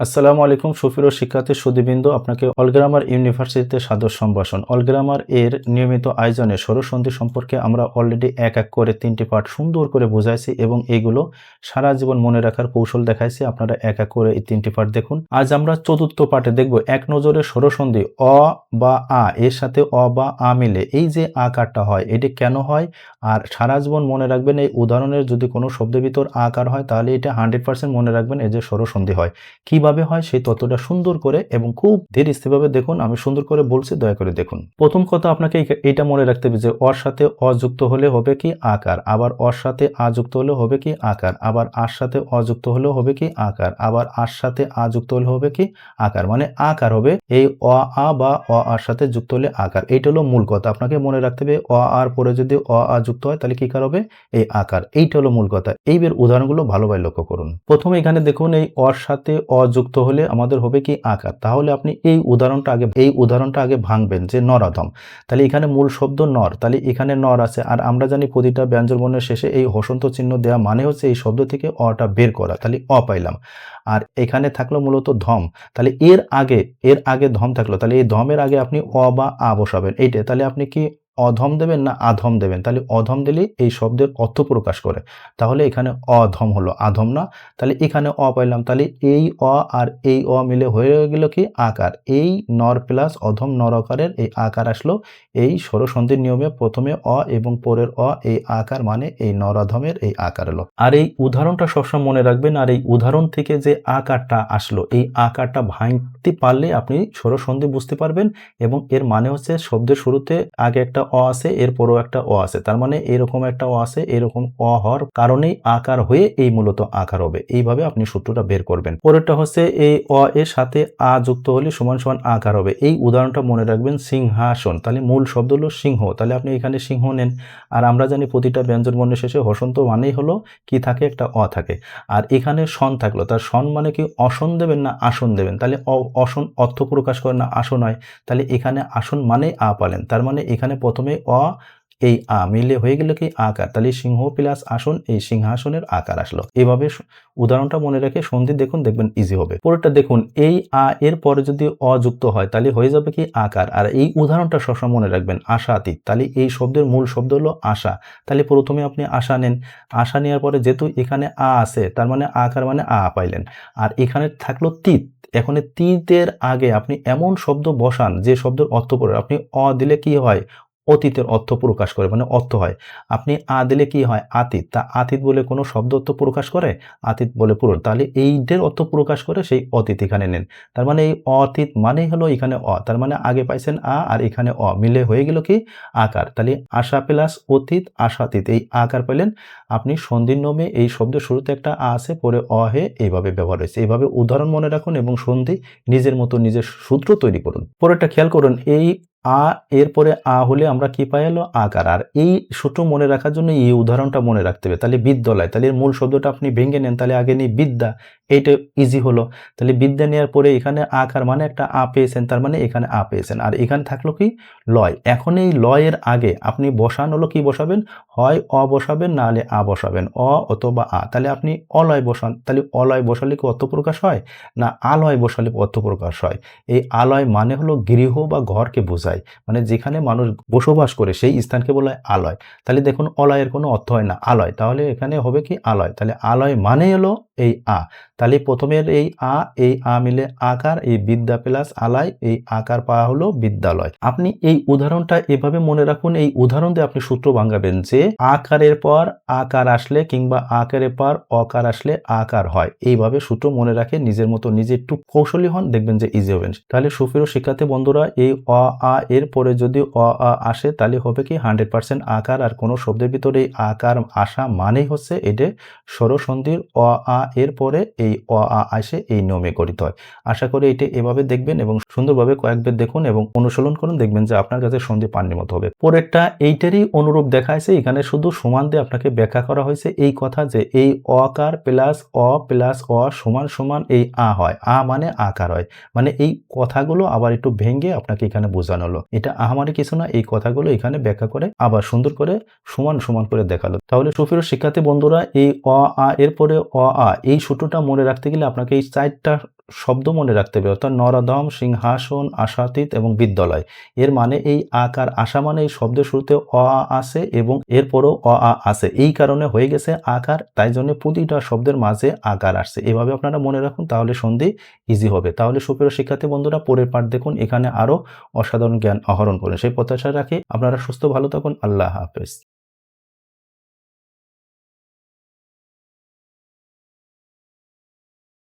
আসসালামু আলাইকুম, সুফির ও শিক্ষার্থী সুদীবৃন্দ আপনাকে অলগ্রামার ইউনিভার্সিটিতে সাদর সম্ভাষণ। অলগ্রামার এর নিয়মিত আয়োজনে সরসন্ধি সম্পর্কে আমরা অলরেডি এক এক করে তিনটি পাঠ সুন্দর করে বোঝাইছি এবং এগুলো সারা জীবন মনে রাখার কৌশল দেখাইছি। আপনারা এক এক করে এই তিনটি পাঠ দেখুন। আজ আমরা চতুর্থ পাঠে দেখব এক নজরে সরসন্ধি অ বা আ, এর সাথে অ বা আ মিলে। এই যে আকারটা হয়, এটি কেন হয়? আর সারা জীবন মনে রাখবেন, এই উদাহরণের যদি কোনো শব্দের ভিতর আকার হয়, তাহলে এটা হান্ড্রেড পার্সেন্ট মনে রাখবেন, এই যে সরসন্ধি হয়। কীভাবে হয় সেই তত্ত্বটা সুন্দর করে এবং খুব ধীর স্থিরভাবে দেখুন, আমি সুন্দর করে বলছি, দয়া করে দেখুন। প্রথম কথা আপনাকে এটা মনে রাখতে হবে যে, অর সাথে অযুক্ত হলে হবে কি আকার, আবার অর সাথে আযুক্ত হলে হবে কি আকার, আবার আর সাথে অযুক্ত হলে হবে কি আকার, আবার আর সাথে আযুক্ত হলে হবে কি আকার মানে আকার হবে এই অ, আ বা অ, আর সাথে যুক্ত হলে আকার। এইটা হলো মূল কথা, আপনাকে মনে রাখতে হবে, অ, আর পরে যদি অ, আ যুক্ত হয় তাহলে কি কার হবে? এই আকার। এইটা হলো মূল কথা। এইবার উদাহরণগুলো ভালোভাবে লক্ষ্য করুন। প্রথমে এখানে দেখুন, এই অর সাথে অযুক্ত হলে আমাদের হবে কি আকার। তাহলে আপনি এই উদাহরণটা আগে, এই উদাহরণটা আগে ভাঙবেন যে নরাধম তাহলে এখানে মূল শব্দ নর। তাহলে এখানে নর আছে। আর আমরা জানি প্রতিটা ব্যঞ্জন বর্ণের শেষে এই হসন্ত চিহ্ন দেওয়া মানে হচ্ছে এই শব্দ থেকে অটা বের করা। তাহলে অ পাইলাম। আর এখানে থাকল মূলত ধম। তাহলে এর আগে এর আগে ধম থাকল। তাহলে এই ধমের আগে আপনি অ বা আ বসাবেন। এইটা, তাহলে আপনি কি অধম দেবেন না আধম দেবেন? তাহলে অধম দিলে এই শব্দের অর্থ প্রকাশ করে। তাহলে এখানে অধম হলো, আধম না? তাহলে এখানে অ পাইলাম। তাহলে এই অ আর এই অ মিলে হয়ে গেল কি? আকার। এই নর প্লাস অধম নর আকারের এই আকার আসলো। এই স্বরসন্ধির নিয়মে প্রথমে অ এবং পরের অ, এই আকার মানে এই নরাধমের এই আকার এলো আর এই উদাহরণটা সবসময় মনে রাখবেন, আর এই উদাহরণ থেকে যে আকারটা আসলো, এই আকারটা ভাঙতে পারলে আপনি স্বরসন্ধি বুঝতে পারবেন এবং এর মানে হচ্ছে শব্দের শুরুতে আগে একটা অ আছে, এরপরও একটা অ আছে। তার মানে এরকম একটা অ আছে, এরকম অ হওয়ার কারণেই আকার হয়ে এই মূলত আকার হবে। এইভাবে আপনি সূত্রটা বের করবেন। পরেরটা হচ্ছে এই অ এর সাথে আ যুক্ত হলে সমান সমান আকার হবে। এই উদাহরণটা মনে রাখবেন সিংহাসন। তাহলে মূল শব্দ হলো সিংহ। তাহলে আপনি এখানে সিংহ নেন। আর আমরা জানি প্রতিটা ব্যঞ্জন বর্ণের শেষে হসন্ত মানেই হলো কি থাকে? একটা অ থাকে। আর এখানে সন থাকল। তার সন মানে কি? অসন দেবেন না আসন দেবেন? তাহলে অসন অর্থ প্রকাশ করে না আসন হয়। তাহলে এখানে আসন মানে আ পালেন। তার মানে এখানে প্রথমে অ, এই আ মিলে হয়ে গেল কি আকার তাহলে সিংহ প্লাস আসন, এই সিংহাসনের আকার আসলো। এভাবে উদাহরণটা মনে রেখে সন্ধি দেখুন, দেখবেন ইজি হবে। পরেরটা দেখুন, এই আ এর পরে যদি অযুক্ত হয়, তাহলে হয়ে যাবে কি আকার। আর এই উদাহরণটা সবসময় মনে রাখবেন আশাতীত তাহলে এই শব্দের মূল শব্দ হলো আশা। তাহলে প্রথমে আপনি আশা নেন। আশা নেওয়ার পরে যেহেতু এখানে আ আছে, তার মানে আকার মানে আ পাইলেন। আর এখানে থাকল তিত। এখন তিতের আগে আপনি এমন শব্দ বসান, যে শব্দের অর্থ করে আপনি অ দিলে কি হয়? অতীতের অর্থ প্রকাশ করে মানে অর্থ হয়। আপনি আ দিলে কি হয়? আতীত। তা আতীত বলে কোনো শব্দ অর্থ প্রকাশ করে? আতীত বলে পুরো তাহলে এইদের অর্থ প্রকাশ করে সেই অতীত এখানে নেন। তার মানে এই অতীত মানেই হলো এখানে অ। তার মানে আগে পাইছেন আ আর এখানে অ। মিলে হয়ে গেল কি? আকার। তাহলে আশা প্লাস অতীত, আশাতীত। এই আকার পেলেন আপনি সন্ধির নমে এই শব্দের শুরুতে একটা আ আছে, পরে অ, হে এইভাবে ব্যবহার হয়েছে। এইভাবে উদাহরণ মনে রাখুন এবং সন্ধি নিজের মতো নিজের সূত্র তৈরি করুন। পরেরটা খেয়াল করুন, এই আ, এরপরে আ হলে আমরা কি পাই হলো আকার। আর এই সূত্র মনে রাখার জন্য এই উদাহরণটা মনে রাখতে হবে। তাহলে বিদ্যালয়, তাহলে মূল শব্দটা আপনি ভেঙে নেন, তাহলে আগে নিই বিদ্যা। এইটা ইজি হলো। তাহলে বিদ্যা নেওয়ার পরে এখানে আকার মানে একটা আ পেয়েছেন, তার মানে এখানে আ পেয়েছেন। আর এখানে থাকল কি? লয়। এখন এই লয়ের আগে আপনি বসান হলো কি বসাবেন? হয় অ বসাবেন, না হলে আ বসাবেন। অ অথবা আ। তাহলে আপনি অলয় বসান। তাহলে অলয় বসালে কি অর্থ প্রকাশ হয়? না আলয় বসালে অর্থ প্রকাশ হয়। এই আলয় মানে হলো গৃহ বা ঘরকে বোঝায়। মানে যেখানে মানুষ বসবাস করে সেই স্থানকে বলা হয় আলয়। তাহলে দেখুন, অলয়ের কোনো অর্থ হয় না, আলয়। তাহলে এখানে হবে কি আলয়? তাহলে আলয় মানে হলো এই আ। তাহলে প্রথমের এই আ এই আ মিলে আকার, এই বিদ্যা প্লাস আলায়, এই আকার পাওয়া হলো বিদ্যালয়। আপনি এই উদাহরণটা এভাবে মনে রাখুন, এই উদাহরণ দিয়ে আপনি সূত্র ভাঙাবেন যে আকারের পর আকার আসলে কিংবা আকারের পর অকার আসলে আকার হয়। এইভাবে সূত্র মনে রাখে, নিজের মতো নিজে একটু কৌশলী হন, দেখবেন যে ইজি হবেন তাহলে সুফিরো শিক্ষার্থী বন্ধুরা, এই অ, আ এর পরে যদি অ, আ আসে, তাহলে হবে কি হান্ড্রেড পার্সেন্ট আকার, আর কোনো শব্দের ভিতরে এই আকার আসা মানেই হচ্ছে এটা স্বরসন্ধির অ, আ এর পরে এই অ, আ, আসে, এই নিয়মে গঠিত হয়। আশা করি এটি এভাবে দেখবেন এবং সুন্দরভাবে কয়েকবার দেখুন এবং অনুশীলন করুন, দেখবেন যে আপনার কাছে সন্ধি পানির মতো হবে। পরেরটা, এইটারই অনুরূপ দেখাইছে, এখানে শুধু সমান দিয়ে আপনাকে ব্যাখ্যা করা হয়েছে এই কথা যে এই অকার প্লাস অ প্লাস অ সমান সমান এই আ হয়। আ মানে আকার হয়। মানে এই কথাগুলো আবার একটু ভেঙে আপনাকে এখানে বোঝানো হলো। এটা আহামারি কিছু না, এই কথাগুলো এখানে ব্যাখ্যা করে আবার সুন্দর করে সমান সমান করে দেখাল। তাহলে সুফির শিক্ষার্থী বন্ধুরা, এই অ, আ, এরপরে অ, আ, এই সূত্রটা মনে রাখতে গেলে আপনাকে এই চারটা শব্দ মনে রাখতে হবে, অর্থাৎ নরদম সিংহাসন, আশাতীত এবং বিদ্যালয়। এর মানে এই আকার আশা মানে এই শব্দের শুরুতে অ, আ, আছে এবং এরপরও অ, আ, আছে। এই কারণে হয়ে গেছে আকার তাই জন্য প্রতিটা শব্দের মাঝে আকার আসছে। এভাবে আপনারা মনে রাখুন, তাহলে সন্ধি ইজি হবে। তাহলে সুপ্রিয় শিক্ষার্থী বন্ধুরা, পরের পাঠ দেখুন, এখানে আরও অসাধারণ জ্ঞান আহরণ করুন। সেই প্রত্যাশা রাখি, আপনারা সুস্থ, ভালো থাকুন, আল্লাহ হাফেজ।